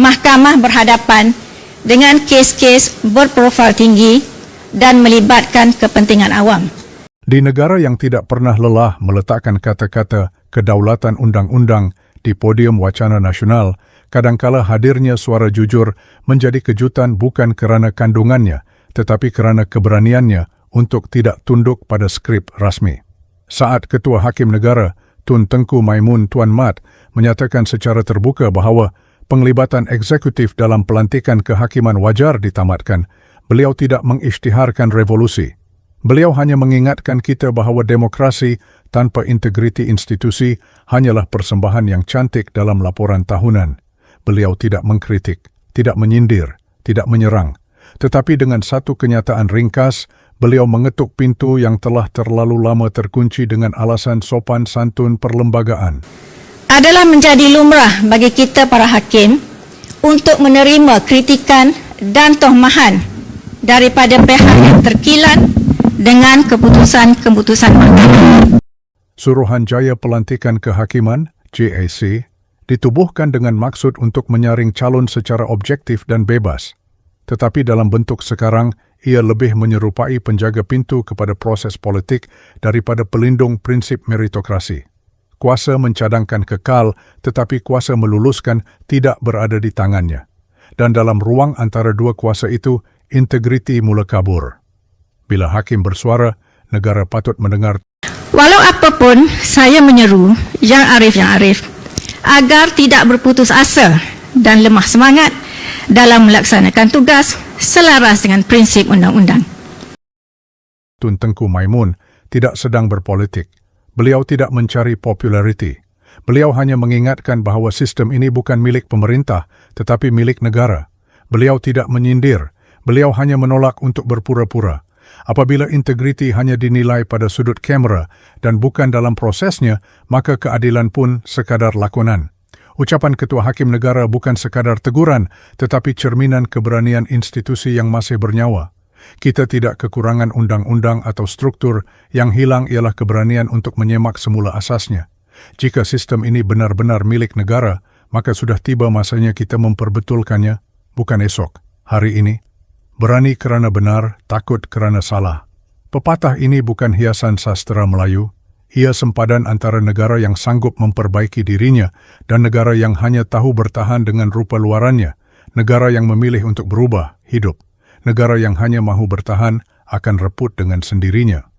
mahkamah berhadapan dengan kes-kes berprofil tinggi dan melibatkan kepentingan awam. Di negara yang tidak pernah lelah meletakkan kata-kata kedaulatan undang-undang di podium wacana nasional, kadangkala hadirnya suara jujur menjadi kejutan bukan kerana kandungannya, tetapi kerana keberaniannya untuk tidak tunduk pada skrip rasmi. Saat Ketua Hakim Negara Tun Tengku Maimun Tuan Mat menyatakan secara terbuka bahawa penglibatan eksekutif dalam pelantikan kehakiman wajar ditamatkan, beliau tidak mengisytiharkan revolusi. Beliau hanya mengingatkan kita bahawa demokrasi tanpa integriti institusi hanyalah persembahan yang cantik dalam laporan tahunan. Beliau tidak mengkritik, tidak menyindir, tidak menyerang. Tetapi dengan satu kenyataan ringkas, beliau mengetuk pintu yang telah terlalu lama terkunci dengan alasan sopan santun perlembagaan. Adalah menjadi lumrah bagi kita para hakim untuk menerima kritikan dan tohmahan daripada pihak yang terkilan dengan keputusan-keputusan mahkamah. Suruhanjaya Pelantikan Kehakiman, JAC, ditubuhkan dengan maksud untuk menyaring calon secara objektif dan bebas. Tetapi dalam bentuk sekarang, ia lebih menyerupai penjaga pintu kepada proses politik daripada pelindung prinsip meritokrasi. Kuasa mencadangkan kekal tetapi kuasa meluluskan tidak berada di tangannya. Dan dalam ruang antara dua kuasa itu, integriti mula kabur. Bila hakim bersuara, negara patut mendengar Walau apapun, saya menyeru yang arif yang arif agar tidak berputus asa dan lemah semangat dalam melaksanakan tugas selaras dengan prinsip undang-undang. Tun Tengku Maimun tidak sedang berpolitik. Beliau tidak mencari populariti. Beliau hanya mengingatkan bahawa sistem ini bukan milik pemerintah tetapi milik negara. Beliau tidak menyindir. Beliau hanya menolak untuk berpura-pura. Apabila integriti hanya dinilai pada sudut kamera dan bukan dalam prosesnya, maka keadilan pun sekadar lakonan. Ucapan Ketua Hakim Negara bukan sekadar teguran, tetapi cerminan keberanian institusi yang masih bernyawa. Kita tidak kekurangan undang-undang atau struktur, yang hilang ialah keberanian untuk menyemak semula asasnya. Jika sistem ini benar-benar milik negara, maka sudah tiba masanya kita memperbetulkannya, bukan esok, hari ini. Berani kerana benar, takut kerana salah. Pepatah ini bukan hiasan sastra Melayu, ia sempadan antara negara yang sanggup memperbaiki dirinya dan negara yang hanya tahu bertahan dengan rupa luarannya, negara yang memilih untuk berubah, hidup, negara yang hanya mahu bertahan akan reput dengan sendirinya.